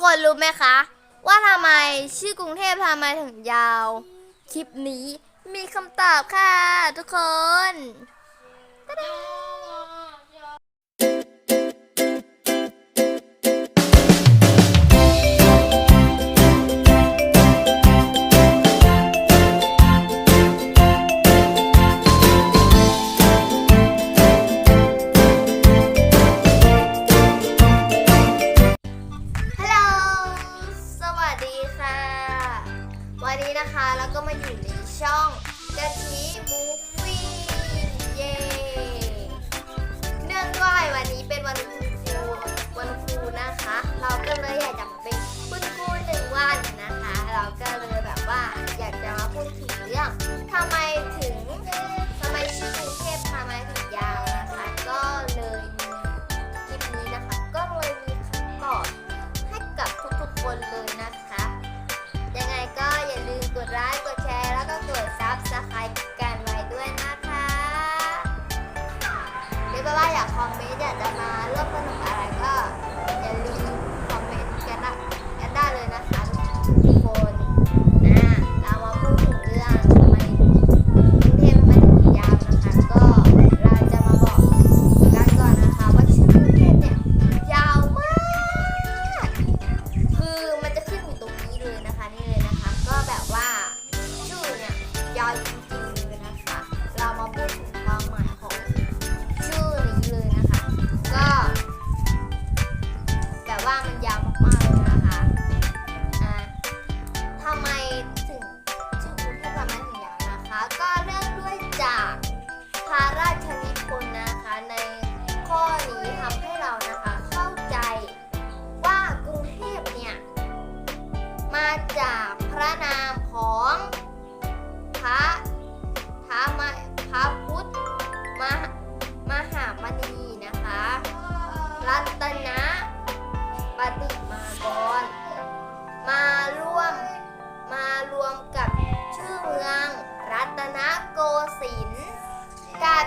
คนรู้ไหมคะ ว่าทำไมชื่อกรุงเทพทำไมถึงยาว คลิปนี้มีคำตอบค่ะทุกคน นี้นะคะ แล้วก็มาอยู่ในช่องกะทิมู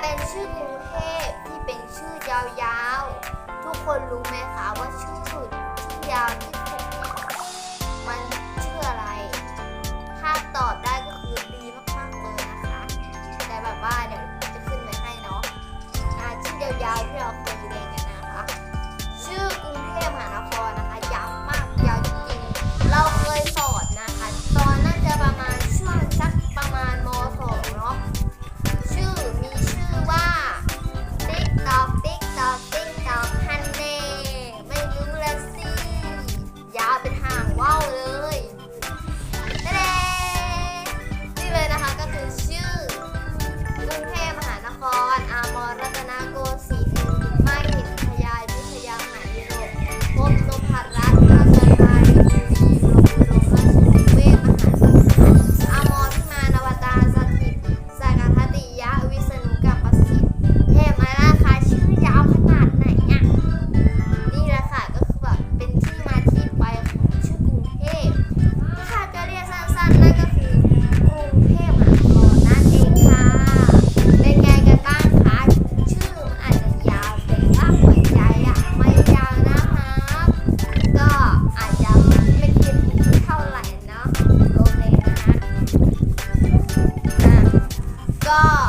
เป็นชื่อกรุงเทพที่เป็นชื่อยาวๆ ทุกคนรู้ไหมคะว่า 高